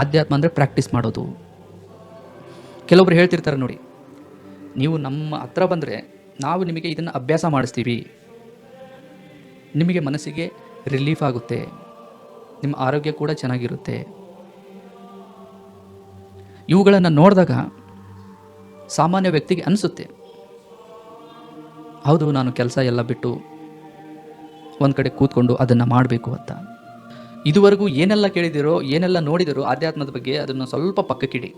ಆಧ್ಯಾತ್ಮ ಅಂದರೆ ಪ್ರಾಕ್ಟೀಸ್ ಮಾಡೋದು. ಕೆಲವೊಬ್ರು ಹೇಳ್ತಿರ್ತಾರೆ ನೋಡಿ, ನೀವು ನಮ್ಮ ಹತ್ರ ಬಂದರೆ ನಾವು ನಿಮಗೆ ಇದನ್ನು ಅಭ್ಯಾಸ ಮಾಡಿಸ್ತೀವಿ. ನಿಮಗೆ ಮನಸ್ಸಿಗೆ ರಿಲೀಫ್ ಆಗುತ್ತೆ. ನಿಮ್ಮ ಆರೋಗ್ಯ ಕೂಡ ಚೆನ್ನಾಗಿರುತ್ತೆ. ಇವುಗಳನ್ನು ನೋಡಿದಾಗ ಸಾಮಾನ್ಯ ವ್ಯಕ್ತಿಗೆ ಅನಿಸುತ್ತೆ, ಹೌದು, ನಾನು ಕೆಲಸ ಎಲ್ಲ ಬಿಟ್ಟು ಒಂದು ಕಡೆ ಕೂತ್ಕೊಂಡು ಅದನ್ನು ಮಾಡಬೇಕು ಅಂತ. ಇದುವರೆಗೂ ಏನೆಲ್ಲ ಕೇಳಿದಿರೋ, ಏನೆಲ್ಲ ನೋಡಿದಿರೋ ಆಧ್ಯಾತ್ಮದ ಬಗ್ಗೆ ಅದನ್ನು ಸ್ವಲ್ಪ ಪಕ್ಕಕ್ಕಿಡಿ.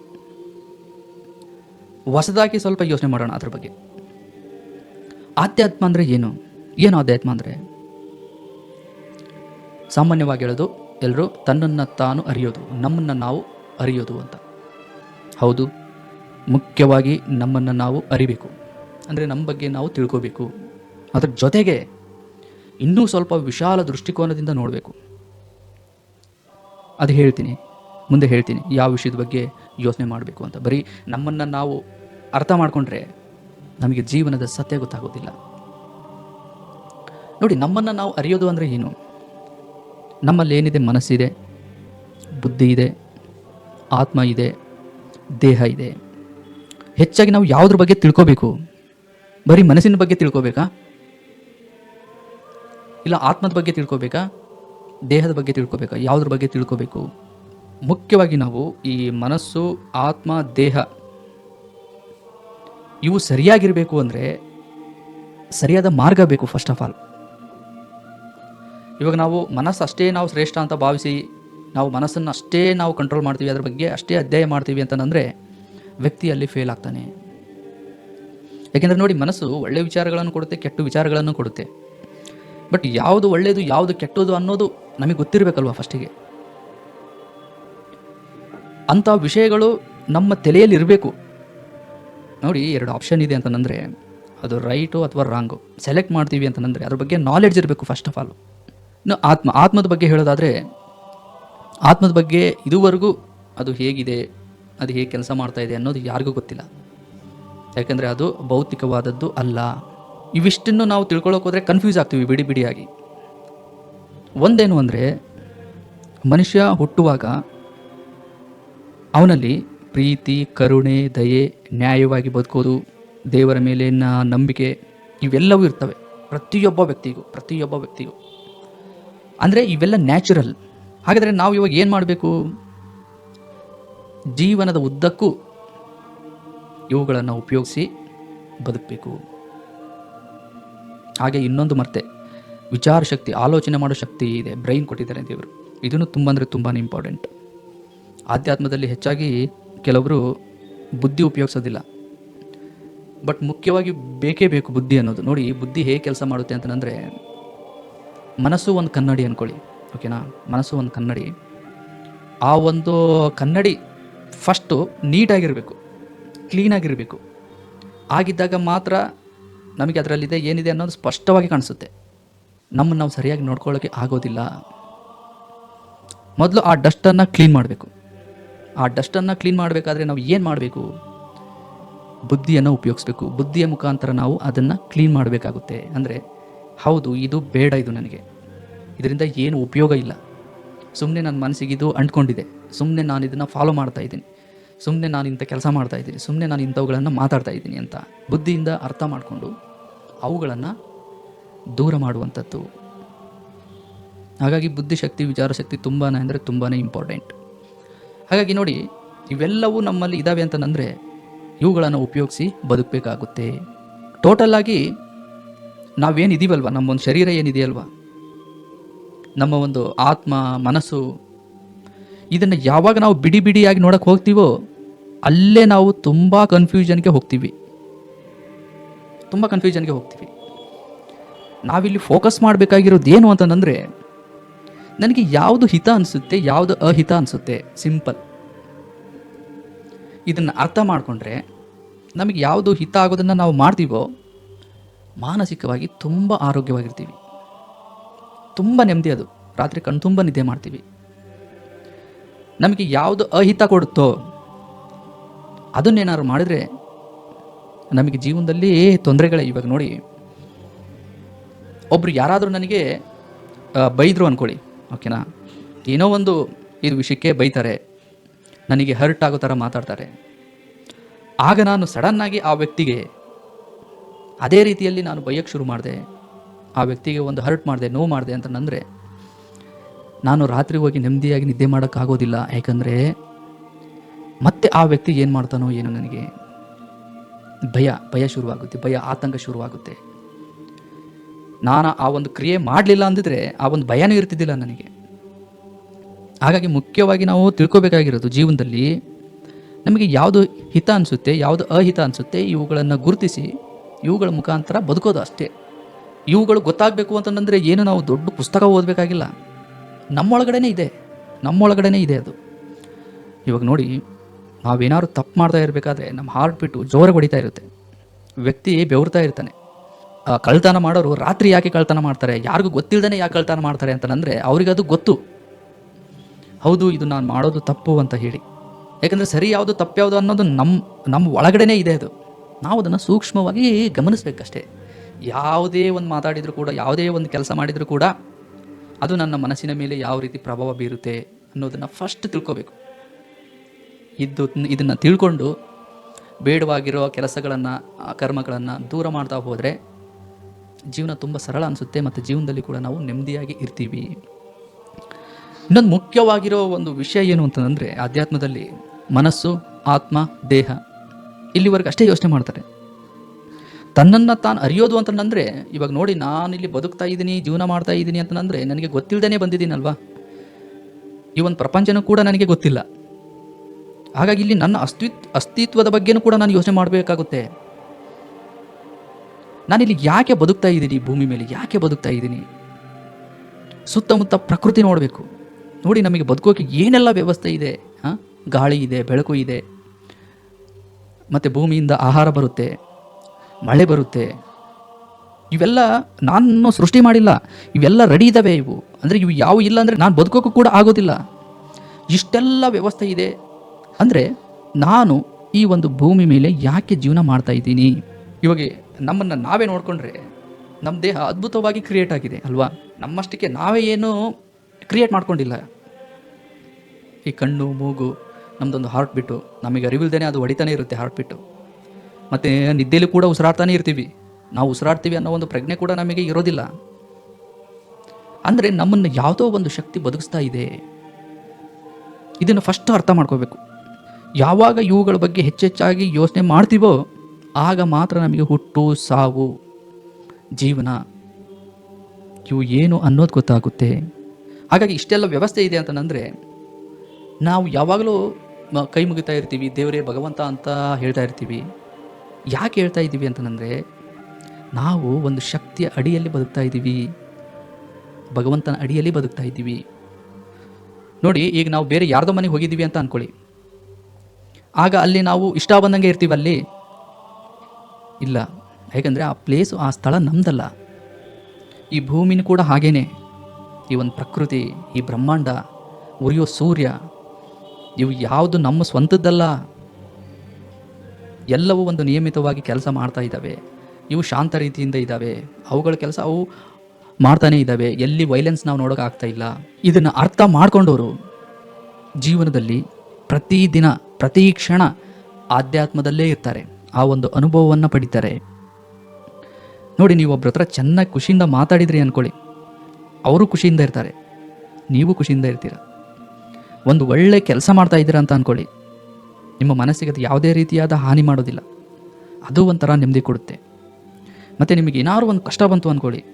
ಹೊಸದಾಗಿ ಸ್ವಲ್ಪ ಯೋಚನೆ ಮಾಡೋಣ ಅದ್ರ ಬಗ್ಗೆ. ಆಧ್ಯಾತ್ಮ ಅಂದರೆ ಏನು? ಏನು ಆಧ್ಯಾತ್ಮ ಅಂದರೆ? ಸಾಮಾನ್ಯವಾಗಿ ಹೇಳೋದು ಎಲ್ಲರೂ ತನ್ನನ್ನು ತಾನು ಅರಿಯೋದು, ನಮ್ಮನ್ನು ನಾವು ಅರಿಯೋದು ಅಂತ. ಹೌದು, ಮುಖ್ಯವಾಗಿ ನಮ್ಮನ್ನು ನಾವು ಅರಿಬೇಕು. ಅಂದರೆ ನಮ್ಮ ಬಗ್ಗೆ ನಾವು ತಿಳ್ಕೋಬೇಕು. ಅದ್ರ ಜೊತೆಗೆ ಇನ್ನೂ ಸ್ವಲ್ಪ ವಿಶಾಲ ದೃಷ್ಟಿಕೋನದಿಂದ ನೋಡಬೇಕು. ಅದು ಹೇಳ್ತೀನಿ, ಮುಂದೆ ಹೇಳ್ತೀನಿ, ಯಾವ ವಿಷಯದ ಬಗ್ಗೆ ಯೋಚನೆ ಮಾಡಬೇಕು ಅಂತ. ಬರೀ ನಮ್ಮನ್ನು ನಾವು ಅರ್ಥ ಮಾಡಿಕೊಂಡ್ರೆ ನಮಗೆ ಜೀವನದ ಸತ್ಯ ಗೊತ್ತಾಗೋದಿಲ್ಲ. ನೋಡಿ, ನಮ್ಮನ್ನು ನಾವು ಅರಿಯೋದು ಅಂದರೆ ಏನು? ನಮ್ಮಲ್ಲಿ ಏನಿದೆ? ಮನಸ್ಸಿದೆ, ಬುದ್ಧಿ ಇದೆ, ಆತ್ಮ ಇದೆ, ದೇಹ ಇದೆ. ಹೆಚ್ಚಾಗಿ ನಾವು ಯಾವುದ್ರ ಬಗ್ಗೆ ತಿಳ್ಕೋಬೇಕು? ಬರೀ ಮನಸ್ಸಿನ ಬಗ್ಗೆ ತಿಳ್ಕೋಬೇಕಾ? ಇಲ್ಲ ಆತ್ಮದ ಬಗ್ಗೆ ತಿಳ್ಕೋಬೇಕಾ? ದೇಹದ ಬಗ್ಗೆ ತಿಳ್ಕೊಬೇಕು? ಯಾವುದ್ರ ಬಗ್ಗೆ ತಿಳ್ಕೋಬೇಕು? ಮುಖ್ಯವಾಗಿ ನಾವು ಈ ಮನಸ್ಸು, ಆತ್ಮ, ದೇಹ ಇವು ಸರಿಯಾಗಿರಬೇಕು ಅಂದರೆ ಸರಿಯಾದ ಮಾರ್ಗ ಬೇಕು ಫಸ್ಟ್ ಆಫ್ ಆಲ್ ಇವಾಗ ನಾವು ಮನಸ್ಸು ಅಷ್ಟೇ ನಾವು ಶ್ರೇಷ್ಠ ಅಂತ ಭಾವಿಸಿ ನಾವು ಮನಸ್ಸನ್ನು ಅಷ್ಟೇ ನಾವು ಕಂಟ್ರೋಲ್ ಮಾಡ್ತೀವಿ, ಅದ್ರ ಬಗ್ಗೆ ಅಷ್ಟೇ ಅಧ್ಯಯನ ಮಾಡ್ತೀವಿ ಅಂತಂದರೆ ವ್ಯಕ್ತಿ ಅಲ್ಲಿ ಫೇಲ್ ಆಗ್ತಾನೆ. ಯಾಕೆಂದರೆ ನೋಡಿ ಮನಸ್ಸು ಒಳ್ಳೆಯ ವಿಚಾರಗಳನ್ನು ಕೊಡುತ್ತೆ, ಕೆಟ್ಟ ವಿಚಾರಗಳನ್ನು ಕೊಡುತ್ತೆ. ಬಟ್ ಯಾವುದು ಒಳ್ಳೆಯದು ಯಾವುದು ಕೆಟ್ಟದು ಅನ್ನೋದು ನಮಗೆ ಗೊತ್ತಿರಬೇಕಲ್ವ ಫಸ್ಟಿಗೆ. ಅಂಥ ವಿಷಯಗಳು ನಮ್ಮ ತಲೆಯಲ್ಲಿ ಇರಬೇಕು. ನೋಡಿ, ಎರಡು ಆಪ್ಷನ್ ಇದೆ ಅಂತಂದರೆ ಅದು ರೈಟು ಅಥವಾ ರಾಂಗು ಸೆಲೆಕ್ಟ್ ಮಾಡ್ತೀವಿ ಅಂತಂದರೆ ಅದ್ರ ಬಗ್ಗೆ ನಾಲೆಡ್ಜ್ ಇರಬೇಕು ಫಸ್ಟ್ ಆಫ್ ಆಲ್ ಇನ್ನು ಆತ್ಮ, ಆತ್ಮದ ಬಗ್ಗೆ ಹೇಳೋದಾದರೆ ಆತ್ಮದ ಬಗ್ಗೆ ಇದುವರೆಗೂ ಅದು ಹೇಗಿದೆ, ಅದು ಹೇಗೆ ಕೆಲಸ ಮಾಡ್ತಾ ಇದೆ ಅನ್ನೋದು ಯಾರಿಗೂ ಗೊತ್ತಿಲ್ಲ. ಯಾಕಂದರೆ ಅದು ಭೌತಿಕವಾದದ್ದು ಅಲ್ಲ. ಇವಿಷ್ಟನ್ನು ನಾವು ತಿಳ್ಕೊಳ್ಳೋಕೆ ಹೋದರೆ ಕನ್ಫ್ಯೂಸ್ ಆಗ್ತೀವಿ ಬಿಡಿ ಬಿಡಿಯಾಗಿ. ಒಂದೇನು ಅಂದರೆ, ಮನುಷ್ಯ ಹುಟ್ಟುವಾಗ ಅವನಲ್ಲಿ ಪ್ರೀತಿ, ಕರುಣೆ, ದಯೆ ನ್ಯಾಯವಾಗಿ ಬದುಕೋದು, ದೇವರ ಮೇಲಿನ ನಂಬಿಕೆ ಇವೆಲ್ಲವೂ ಇರ್ತವೆ. ಪ್ರತಿಯೊಬ್ಬ ವ್ಯಕ್ತಿಗೂ ಪ್ರತಿಯೊಬ್ಬ ವ್ಯಕ್ತಿಗೂ. ಅಂದರೆ ಇವೆಲ್ಲ ನ್ಯಾಚುರಲ್ ಹಾಗಾದರೆ ನಾವು ಇವಾಗ ಏನು ಮಾಡಬೇಕು? ಜೀವನದ ಉದ್ದಕ್ಕೂ ಇವುಗಳನ್ನು ಉಪಯೋಗಿಸಿ ಬದುಕಬೇಕು. ಹಾಗೆ ಇನ್ನೊಂದು ಮತ್ತೆ ವಿಚಾರ ಶಕ್ತಿ, ಆಲೋಚನೆ ಮಾಡೋ ಶಕ್ತಿ ಇದೆ ಬ್ರೈನ್ ಕೊಟ್ಟಿದ್ದಾರೆ ದೇವರು. ಇದನ್ನು ತುಂಬ ಅಂದರೆ ತುಂಬಾ ಇಂಪಾರ್ಟೆಂಟ್ ಆಧ್ಯಾತ್ಮದಲ್ಲಿ ಹೆಚ್ಚಾಗಿ ಕೆಲವರು ಬುದ್ಧಿ ಉಪಯೋಗಿಸೋದಿಲ್ಲ. ಬಟ್ ಮುಖ್ಯವಾಗಿ ಬೇಕೇ ಬೇಕು ಬುದ್ಧಿ ಅನ್ನೋದು. ನೋಡಿ, ಬುದ್ಧಿ ಹೇಗೆ ಕೆಲಸ ಮಾಡುತ್ತೆ ಅಂತಂದರೆ, ಮನಸ್ಸು ಒಂದು ಕನ್ನಡಿ ಅಂದ್ಕೊಳ್ಳಿ ಓಕೆನಾ ಮನಸ್ಸು ಒಂದು ಕನ್ನಡಿ. ಆ ಒಂದು ಕನ್ನಡಿ ಫಸ್ಟು ನೀಟಾಗಿರಬೇಕು ಕ್ಲೀನಾಗಿರಬೇಕು ಆಗಿದ್ದಾಗ ಮಾತ್ರ ನಮಗೆ ಅದರಲ್ಲಿದೆ ಏನಿದೆ ಅನ್ನೋದು ಸ್ಪಷ್ಟವಾಗಿ ಕಾಣಿಸುತ್ತೆ. ನಮ್ಮನ್ನು ನಾವು ಸರಿಯಾಗಿ ನೋಡ್ಕೊಳ್ಳೋಕೆ ಆಗೋದಿಲ್ಲ. ಮೊದಲು ಆ ಡಸ್ಟನ್ನು ಕ್ಲೀನ್ ಮಾಡಬೇಕು. ಆ ಡಸ್ಟನ್ನು ಕ್ಲೀನ್ ಮಾಡಬೇಕಾದ್ರೆ ನಾವು ಏನು ಮಾಡಬೇಕು? ಬುದ್ಧಿಯನ್ನು ಉಪಯೋಗಿಸ್ಬೇಕು. ಬುದ್ಧಿಯ ಮುಖಾಂತರ ನಾವು ಅದನ್ನು ಕ್ಲೀನ್ ಮಾಡಬೇಕಾಗುತ್ತೆ. ಅಂದರೆ, ಹೌದು, ಇದು ಬೇಡ ಇದು ನನಗೆ. ಇದರಿಂದ ಏನು ಉಪಯೋಗ ಇಲ್ಲ. ಸುಮ್ಮನೆ ನನ್ನ ಮನಸ್ಸಿಗೆ ಇದು ಅಂಟ್ಕೊಂಡಿದೆ. ಸುಮ್ಮನೆ ನಾನು ಇದನ್ನು ಫಾಲೋ ಮಾಡ್ತಾ ಇದ್ದೀನಿ. ಸುಮ್ಮನೆ ನಾನು ಇಂಥ ಕೆಲಸ ಮಾಡ್ತಾ ಇದ್ದೀನಿ ಸುಮ್ಮನೆ ನಾನು ಇಂಥವುಗಳನ್ನು ಮಾತಾಡ್ತಾ ಇದ್ದೀನಿ ಅಂತ ಬುದ್ಧಿಯಿಂದ ಅರ್ಥ ಮಾಡಿಕೊಂಡು ಅವುಗಳನ್ನು ದೂರ ಮಾಡುವಂಥದ್ದು. ಹಾಗಾಗಿ ಬುದ್ಧಿಶಕ್ತಿ ವಿಚಾರಶಕ್ತಿ ತುಂಬಾ ಅಂದರೆ ತುಂಬಾ ಇಂಪಾರ್ಟೆಂಟ್ ಹಾಗಾಗಿ ನೋಡಿ, ಇವೆಲ್ಲವೂ ನಮ್ಮಲ್ಲಿ ಇದ್ದಾವೆ ಅಂತಂದರೆ ಇವುಗಳನ್ನು ಉಪಯೋಗಿಸಿ ಬದುಕಬೇಕಾಗುತ್ತೆ. ಟೋಟಲಾಗಿ ನಾವೇನಿದೀವಲ್ವ? ನಮ್ಮೊಂದು ಶರೀರ ಏನಿದೆಯಲ್ವ? ನಮ್ಮ ಒಂದು ಆತ್ಮ, ಮನಸ್ಸು ಇದನ್ನು ಯಾವಾಗ ನಾವು ಬಿಡಿ ಬಿಡಿಯಾಗಿ ನೋಡೋಕ್ಕೆ ಹೋಗ್ತೀವೋ ಅಲ್ಲೇ ನಾವು ತುಂಬ ಕನ್ಫ್ಯೂಷನ್ಗೆ ಹೋಗ್ತೀವಿ. ತುಂಬ ಕನ್ಫ್ಯೂಷನ್ಗೆ ಹೋಗ್ತೀವಿ. ನಾವಿಲ್ಲಿ ಫೋಕಸ್ ಮಾಡಬೇಕಾಗಿರೋದು ಏನು ಅಂತಂದರೆ, ನನಗೆ ಯಾವುದು ಹಿತ ಅನಿಸುತ್ತೆ, ಯಾವುದು ಅಹಿತ ಅನಿಸುತ್ತೆ? ಸಿಂಪಲ್ ಇದನ್ನು ಅರ್ಥ ಮಾಡಿಕೊಂಡ್ರೆ ನಮಗೆ ಯಾವುದು ಹಿತ ಆಗೋದನ್ನು ನಾವು ಮಾಡ್ತೀವೋ, ಮಾನಸಿಕವಾಗಿ ತುಂಬ ಆರೋಗ್ಯವಾಗಿರ್ತೀವಿ. ತುಂಬ ನೆಮ್ಮದಿ ಅದು. ರಾತ್ರಿ ಕಣ್ತುಂಬ ನಿದ್ದೆ ಮಾಡ್ತೀವಿ. ನಮಗೆ ಯಾವುದು ಅಹಿತ ಕೊಡುತ್ತೋ ಅದನ್ನೇನಾದ್ರು ಮಾಡಿದ್ರೆ ನಮಗೆ ಜೀವನದಲ್ಲಿ ತೊಂದರೆಗಳೇ ಇವಾಗ ನೋಡಿ. ಒಬ್ರು ಯಾರಾದರೂ ನನಗೆ ಬೈದರು ಅಂದ್ಕೊಳ್ಳಿ ಓಕೆನಾ ಏನೋ ಒಂದು ಇದು ವಿಷಯಕ್ಕೆ ಬೈತಾರೆ. ನನಗೆ ಹರ್ಟ್ ಆಗೋ ಥರ ಮಾತಾಡ್ತಾರೆ. ಆಗ ನಾನು ಸಡನ್ನಾಗಿ ಆ ವ್ಯಕ್ತಿಗೆ ಅದೇ ರೀತಿಯಲ್ಲಿ ನಾನು ಬೈಯಕ್ಕೆ ಶುರು ಮಾಡಿದೆ. ಆ ವ್ಯಕ್ತಿಗೆ ಒಂದು ಹರ್ಟ್ ಮಾಡಿದೆ, ನೋವು ಮಾಡಿದೆ ಅಂತಂದರೆ ನಾನು ರಾತ್ರಿ ಹೋಗಿ ನೆಮ್ಮದಿಯಾಗಿ ನಿದ್ದೆ ಮಾಡೋಕ್ಕಾಗೋದಿಲ್ಲ. ಯಾಕಂದರೆ ಮತ್ತೆ ಆ ವ್ಯಕ್ತಿ ಏನು ಮಾಡ್ತಾನೋ ಏನು ನನಗೆ ಭಯ ಭಯ ಶುರುವಾಗುತ್ತೆ, ಭಯ, ಆತಂಕ ಶುರುವಾಗುತ್ತೆ. ನಾನು ಆ ಒಂದು ಕ್ರಿಯೆ ಮಾಡಲಿಲ್ಲ ಅಂದಿದ್ರೆ ಆ ಒಂದು ಭಯನೂ ಇರ್ತಿದ್ದಿಲ್ಲ ನನಗೆ. ಹಾಗಾಗಿ ಮುಖ್ಯವಾಗಿ ನಾವು ತಿಳ್ಕೊಬೇಕಾಗಿರೋದು ಜೀವನದಲ್ಲಿ ನಮಗೆ ಯಾವುದು ಹಿತ ಅನಿಸುತ್ತೆ, ಯಾವುದು ಅಹಿತ ಅನಿಸುತ್ತೆ, ಇವುಗಳನ್ನು ಗುರುತಿಸಿ ಇವುಗಳ ಮುಖಾಂತರ ಬದುಕೋದು ಅಷ್ಟೇ. ಇವುಗಳು ಗೊತ್ತಾಗಬೇಕು ಅಂತಂದರೆ ಏನು ನಾವು ದೊಡ್ಡ ಪುಸ್ತಕ ಓದಬೇಕಾಗಿಲ್ಲ. ನಮ್ಮೊಳಗಡೆನೇ ಇದೆ. ನಮ್ಮೊಳಗಡೆನೇ ಇದೆ ಅದು. ಇವಾಗ ನೋಡಿ, ನಾವೇನಾದ್ರು ತಪ್ಪು ಮಾಡ್ತಾ ಇರಬೇಕಾದ್ರೆ ನಮ್ಮ ಹಾರ್ಟ್ ಬಿಟ್ಟು ಜೋರಾಗಿ ಹೊಡಿತಾ ಇರುತ್ತೆ. ವ್ಯಕ್ತಿ ಬೆವರ್ತಾ ಇರ್ತಾನೆ. ಕಳ್ತನ ಮಾಡೋರು ರಾತ್ರಿ ಯಾಕೆ ಕಳ್ತನ ಮಾಡ್ತಾರೆ? ಯಾರಿಗೂ ಗೊತ್ತಿಲ್ಲದೇ ಯಾಕೆ ಕಳ್ತನ ಮಾಡ್ತಾರೆ ಅಂತಂದರೆ ಅವ್ರಿಗೆ ಅದು ಗೊತ್ತು. ಹೌದು, ಇದು ನಾನು ಮಾಡೋದು ತಪ್ಪು ಅಂತ ಹೇಳಿ. ಯಾಕಂದರೆ ಸರಿ ಯಾವುದು, ತಪ್ಪು ಯಾವುದು ಅನ್ನೋದು ನಮ್ಮ ನಮ್ಮ ಒಳಗಡೆ ಇದೆ ಅದು. ನಾವು ಅದನ್ನು ಸೂಕ್ಷ್ಮವಾಗಿ ಗಮನಿಸ್ಬೇಕಷ್ಟೇ. ಯಾವುದೇ ಒಂದು ಮಾತಾಡಿದರೂ ಕೂಡ, ಯಾವುದೇ ಒಂದು ಕೆಲಸ ಮಾಡಿದರೂ ಕೂಡ ಅದು ನನ್ನ ಮನಸ್ಸಿನ ಮೇಲೆ ಯಾವ ರೀತಿ ಪ್ರಭಾವ ಬೀರುತ್ತೆ ಅನ್ನೋದನ್ನು ಫಸ್ಟ್ ತಿಳ್ಕೋಬೇಕು. ಇದ್ದು ಇದನ್ನು ತಿಳ್ಕೊಂಡು ಬೇಡವಾಗಿರೋ ಕೆಲಸಗಳನ್ನು ಕರ್ಮಗಳನ್ನು ದೂರ ಮಾಡ್ತಾ ಹೋದರೆ ಜೀವನ ತುಂಬ ಸರಳ ಅನಿಸುತ್ತೆ ಮತ್ತು ಜೀವನದಲ್ಲಿ ಕೂಡ ನಾವು ನೆಮ್ಮದಿಯಾಗಿ ಇರ್ತೀವಿ. ಇನ್ನೊಂದು ಮುಖ್ಯವಾಗಿರೋ ಒಂದು ವಿಷಯ ಏನು ಅಂತಂದರೆ ಆಧ್ಯಾತ್ಮದಲ್ಲಿ ಮನಸ್ಸು, ಆತ್ಮ, ದೇಹ ಇಲ್ಲಿವರೆಗೆ ಅಷ್ಟೇ ಯೋಚನೆ ಮಾಡ್ತಾರೆ. ತನ್ನನ್ನು ತಾನು ಅರಿಯೋದು ಅಂತಂದರೆ ಇವಾಗ ನೋಡಿ ನಾನಿಲ್ಲಿ ಬದುಕ್ತಾ ಇದ್ದೀನಿ, ಜೀವನ ಮಾಡ್ತಾ ಇದ್ದೀನಿ ಅಂತಂದರೆ ನನಗೆ ಗೊತ್ತಿಲ್ಲದೇ ಬಂದಿದ್ದೀನಲ್ವಾ? ಈ ಒಂದು ಪ್ರಪಂಚನೂ ಕೂಡ ನನಗೆ ಗೊತ್ತಿಲ್ಲ. ಹಾಗಾಗಿ ಇಲ್ಲಿ ನನ್ನ ಅಸ್ತಿತ್ ಅಸ್ತಿತ್ವದ ಬಗ್ಗೆನೂ ಕೂಡ ನಾನು ಯೋಚನೆ ಮಾಡಬೇಕಾಗುತ್ತೆ. ನಾನಿಲ್ಲಿ ಯಾಕೆ ಬದುಕ್ತಾ ಇದ್ದೀನಿ, ಭೂಮಿ ಮೇಲೆ ಯಾಕೆ ಬದುಕ್ತಾ ಇದ್ದೀನಿ? ಸುತ್ತಮುತ್ತ ಪ್ರಕೃತಿ ನೋಡಬೇಕು. ನೋಡಿ ನಮಗೆ ಬದುಕೋಕೆ ಏನೆಲ್ಲ ವ್ಯವಸ್ಥೆ ಇದೆ, ಹಾಂ? ಗಾಳಿ ಇದೆ, ಬೆಳಕು ಇದೆ. ಮತ್ತು ಭೂಮಿಯಿಂದ ಆಹಾರ ಬರುತ್ತೆ. ಮಳೆ ಬರುತ್ತೆ. ಇವೆಲ್ಲ ನಾನು ಸೃಷ್ಟಿ ಮಾಡಿಲ್ಲ. ಇವೆಲ್ಲ ರೆಡಿ ಇದ್ದಾವೆ ಇವು. ಅಂದರೆ ಇವು ಯಾವ ಇಲ್ಲ ಅಂದರೆ ನಾನು ಬದುಕೋಕ್ಕೂ ಕೂಡ ಆಗೋದಿಲ್ಲ. ಇಷ್ಟೆಲ್ಲ ವ್ಯವಸ್ಥೆ ಇದೆ. ಅಂದರೆ ನಾನು ಈ ಒಂದು ಭೂಮಿ ಮೇಲೆ ಯಾಕೆ ಜೀವನ ಮಾಡ್ತಾ ಇದ್ದೀನಿ? ಇವಾಗ ನಮ್ಮನ್ನು ನಾವೇ ನೋಡಿಕೊಂಡ್ರೆ ನಮ್ಮ ದೇಹ ಅದ್ಭುತವಾಗಿ ಕ್ರಿಯೇಟ್ ಆಗಿದೆ, ಅಲ್ವಾ? ನಮ್ಮಷ್ಟಕ್ಕೆ ನಾವೇ ಏನು ಕ್ರಿಯೇಟ್ ಮಾಡ್ಕೊಂಡಿಲ್ಲ. ಈ ಕಣ್ಣು, ಮೂಗು ನಮ್ಮದೊಂದು ಹಾರ್ಟ್ ಬಿಟ್ಟು ನಮಗೆ ಅರಿವಿಲ್ದೇ ಅದು ಹೊಡಿತಾನೆ ಇರುತ್ತೆ ಹಾರ್ಟ್ ಬಿಟ್ಟು ಮತ್ತು ನಿದ್ದೆಯಲ್ಲಿ ಕೂಡ ಉಸಿರಾಡ್ತಾನೆ ಇರ್ತೀವಿ. ನಾವು ಉಸಿರಾಡ್ತೀವಿ ಅನ್ನೋ ಒಂದು ಪ್ರಜ್ಞೆ ಕೂಡ ನಮಗೆ ಇರೋದಿಲ್ಲ. ಅಂದರೆ ನಮ್ಮನ್ನು ಯಾವುದೋ ಒಂದು ಶಕ್ತಿ ಬದುಕಿಸ್ತಾ ಇದೆ. ಇದನ್ನು ಫಸ್ಟ್ ಅರ್ಥ ಮಾಡ್ಕೋಬೇಕು. ಯಾವಾಗ ಇವುಗಳ ಬಗ್ಗೆ ಹೆಚ್ಚೆಚ್ಚಾಗಿ ಯೋಚನೆ ಮಾಡ್ತೀವೋ, ಆಗ ಮಾತ್ರ ನಮಗೆ ಹುಟ್ಟು, ಸಾವು, ಜೀವನ, ಇವು ಏನು ಅನ್ನೋದು ಗೊತ್ತಾಗುತ್ತೆ. ಹಾಗಾಗಿ ಇಷ್ಟೆಲ್ಲ ವ್ಯವಸ್ಥೆ ಇದೆ ಅಂತಂದರೆ ನಾವು ಯಾವಾಗಲೂ ಕೈ ಮುಗಿತಾ ಇರ್ತೀವಿ, ದೇವರೇ ಭಗವಂತ ಅಂತ ಹೇಳ್ತಾ ಇರ್ತೀವಿ. ಯಾಕೆ ಹೇಳ್ತಾ ಇದ್ದೀವಿ ಅಂತಂದರೆ, ನಾವು ಒಂದು ಶಕ್ತಿಯ ಅಡಿಯಲ್ಲಿ ಬದುಕ್ತಾ ಇದ್ದೀವಿ. ಭಗವಂತನ ಅಡಿಯಲ್ಲಿ ಬದುಕ್ತಾ ಇದ್ದೀವಿ. ನೋಡಿ, ಈಗ ನಾವು ಬೇರೆ ಯಾರ್ದೋ ಮನೆಗೆ ಹೋಗಿದ್ದೀವಿ ಅಂತ ಅಂದ್ಕೊಳ್ಳಿ ಆಗ ಅಲ್ಲಿ ನಾವು ಇಷ್ಟ ಬಂದಂಗೆ ಇರ್ತೀವಿ ಅಲ್ಲಿ. ಇಲ್ಲ, ಯಾಕಂದರೆ ಆ ಪ್ಲೇಸು ಆ ಸ್ಥಳ ನಮ್ದಲ್ಲ. ಈ ಭೂಮಿನೂ ಕೂಡ ಹಾಗೇನೆ. ಈ ಒಂದು ಪ್ರಕೃತಿ, ಈ ಬ್ರಹ್ಮಾಂಡ, ಉರಿಯೋ ಸೂರ್ಯ, ಇವು ಯಾವುದು ನಮ್ಮ ಸ್ವಂತದ್ದಲ್ಲ. ಎಲ್ಲವೂ ಒಂದು ನಿಯಮಿತವಾಗಿ ಕೆಲಸ ಮಾಡ್ತಾ ಇದ್ದಾವೆ. ಇವು ಶಾಂತ ರೀತಿಯಿಂದ ಇದ್ದಾವೆ. ಅವುಗಳ ಕೆಲಸ ಅವು ಮಾಡ್ತಾನೇ ಇದ್ದಾವೆ. ಎಲ್ಲಿ ವೈಲೆನ್ಸ್ ನಾವು ನೋಡೋಕ್ಕಾಗ್ತಾ ಇಲ್ಲ. ಇದನ್ನು ಅರ್ಥ ಮಾಡಿಕೊಂಡವರು ಜೀವನದಲ್ಲಿ ಪ್ರತಿದಿನ ಪ್ರತಿ ಕ್ಷಣ ಆಧ್ಯಾತ್ಮದಲ್ಲೇ ಇರ್ತಾರೆ. ಆ ಒಂದು ಅನುಭವವನ್ನು ಪಡಿತಾರೆ. ನೋಡಿ, ನೀವು ಒಬ್ಬರ ಹತ್ರ ಚೆನ್ನಾಗಿ ಖುಷಿಯಿಂದ ಮಾತಾಡಿದ್ರಿ ಅಂದ್ಕೊಳ್ಳಿ ಅವರು ಖುಷಿಯಿಂದ ಇರ್ತಾರೆ. ನೀವು ಖುಷಿಯಿಂದ ಇರ್ತೀರ. ಒಂದು ಒಳ್ಳೆ ಕೆಲಸ ಮಾಡ್ತಾ ಇದ್ದೀರಾ ಅಂತ ಅಂದ್ಕೊಳ್ಳಿ ನಿಮ್ಮ ಮನಸ್ಸಿಗೆ ಅದು ಯಾವುದೇ ರೀತಿಯಾದ ಹಾನಿ ಮಾಡೋದಿಲ್ಲ. ಅದು ಒಂಥರ ನೆಮ್ಮದಿ ಕೊಡುತ್ತೆ. ಮತ್ತು ನಿಮಗೆ ಏನಾದ್ರು ಒಂದು ಕಷ್ಟ ಬಂತು ಅಂದ್ಕೊಳ್ಳಿ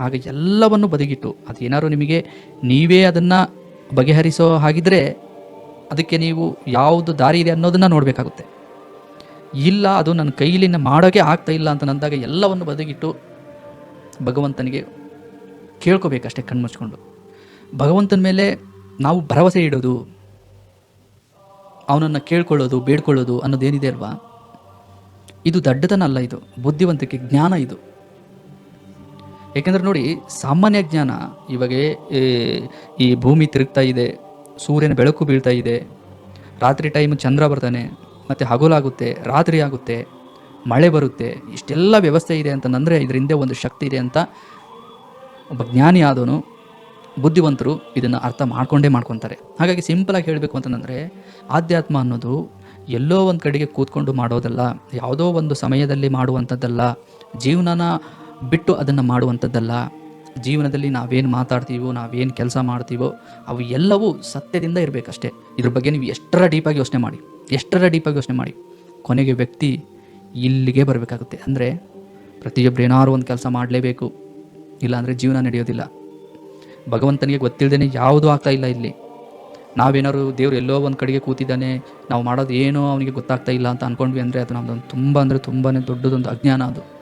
ಆಗ ಎಲ್ಲವನ್ನು ಬದಿಗಿಟ್ಟು ಅದು ಏನಾದ್ರು ನಿಮಗೆ ನೀವೇ ಅದನ್ನು ಬಗೆಹರಿಸೋ ಹಾಗಿದ್ದರೆ ಅದಕ್ಕೆ ನೀವು ಯಾವುದು ದಾರಿ ಇದೆ ಅನ್ನೋದನ್ನು ನೋಡಬೇಕಾಗುತ್ತೆ. ಇಲ್ಲ, ಅದು ನನ್ನ ಕೈಲಿನ ಮಾಡೋಕೆ ಆಗ್ತಾ ಇಲ್ಲ ಅಂತ ನಂದಾಗ ಎಲ್ಲವನ್ನು ಬದಿಗಿಟ್ಟು ಭಗವಂತನಿಗೆ ಕೇಳ್ಕೋಬೇಕಷ್ಟೇ ಕಣ್ಮುಚ್ಕೊಂಡು. ಭಗವಂತನ ಮೇಲೆ ನಾವು ಭರವಸೆ ಇಡೋದು ಅವನನ್ನು ಕೇಳ್ಕೊಳ್ಳೋದು, ಬೇಡ್ಕೊಳ್ಳೋದು ಅನ್ನೋದೇನಿದೆ ಅಲ್ವಾ? ಇದು ದಡ್ಡತನ ಅಲ್ಲ ಇದು. ಬುದ್ಧಿವಂತಿಕೆ ಜ್ಞಾನ ಇದು. ಏಕೆಂದರೆ ನೋಡಿ, ಸಾಮಾನ್ಯ ಜ್ಞಾನ ಇವಾಗ ಈ ಭೂಮಿ ತಿರುಗ್ತಾ ಇದೆ, ಸೂರ್ಯನ ಬೆಳಕು ಬೀಳ್ತಾ ಇದೆ, ರಾತ್ರಿ ಟೈಮ್ ಚಂದ್ರ ಬರ್ತಾನೆ, ಮತ್ತು ಹಗಲಾಗುತ್ತೆ ರಾತ್ರಿ ಆಗುತ್ತೆ, ಮಳೆ ಬರುತ್ತೆ, ಇಷ್ಟೆಲ್ಲ ವ್ಯವಸ್ಥೆ ಇದೆ ಅಂತಂದರೆ ಇದರ ಹಿಂದೆ ಒಂದು ಶಕ್ತಿ ಇದೆ ಅಂತ ಒಬ್ಬ ಜ್ಞಾನಿ ಆದವನು ಬುದ್ಧಿವಂತರು ಇದನ್ನು ಅರ್ಥ ಮಾಡ್ಕೊಂಡೇ ಮಾಡ್ಕೊತಾರೆ. ಹಾಗಾಗಿ ಸಿಂಪಲಾಗಿ ಹೇಳಬೇಕು ಅಂತಂದರೆ, ಆಧ್ಯಾತ್ಮ ಅನ್ನೋದು ಎಲ್ಲೋ ಒಂದು ಕಡೆಗೆ ಕೂತ್ಕೊಂಡು ಮಾಡೋದಲ್ಲ, ಯಾವುದೋ ಒಂದು ಸಮಯದಲ್ಲಿ ಮಾಡುವಂಥದ್ದಲ್ಲ, ಜೀವನನ ಬಿಟ್ಟು ಅದನ್ನು ಮಾಡುವಂಥದ್ದಲ್ಲ, ಜೀವನದಲ್ಲಿ ನಾವೇನು ಮಾತಾಡ್ತೀವೋ, ನಾವೇನು ಕೆಲಸ ಮಾಡ್ತೀವೋ, ಅವು ಎಲ್ಲವೂ ಸತ್ಯದಿಂದ ಇರಬೇಕಷ್ಟೇ. ಇದ್ರ ಬಗ್ಗೆ ನೀವು ಎಷ್ಟರ ಡೀಪಾಗಿ ಯೋಚನೆ ಮಾಡಿ, ಎಷ್ಟರ ಡೀಪಾಗಿ ಯೋಚನೆ ಮಾಡಿ, ಕೊನೆಗೆ ವ್ಯಕ್ತಿ ಇಲ್ಲಿಗೆ ಬರಬೇಕಾಗುತ್ತೆ. ಅಂದರೆ ಪ್ರತಿಯೊಬ್ಬರು ಏನಾದ್ರು ಒಂದು ಕೆಲಸ ಮಾಡಲೇಬೇಕು, ಇಲ್ಲಾಂದರೆ ಜೀವನ ನಡೆಯೋದಿಲ್ಲ. ಭಗವಂತನಿಗೆ ಗೊತ್ತಿಲ್ಲದೇ ಯಾವುದೂ ಆಗ್ತಾ ಇಲ್ಲ ಇಲ್ಲಿ. ನಾವೇನಾದ್ರು ದೇವ್ರು ಎಲ್ಲೋ ಒಂದು ಕಡೆಗೆ ಕೂತಿದ್ದಾನೆ, ನಾವು ಮಾಡೋದು ಏನೋ ಅವನಿಗೆ ಗೊತ್ತಾಗ್ತಾ ಇಲ್ಲ ಅಂತ ಅಂದ್ಕೊಂಡ್ವಿ ಅಂದರೆ ಅದು ನಮ್ಮದೊಂದು ತುಂಬ ಅಂದರೆ ತುಂಬಾ ದೊಡ್ಡದೊಂದು ಅಜ್ಞಾನ ಅದು.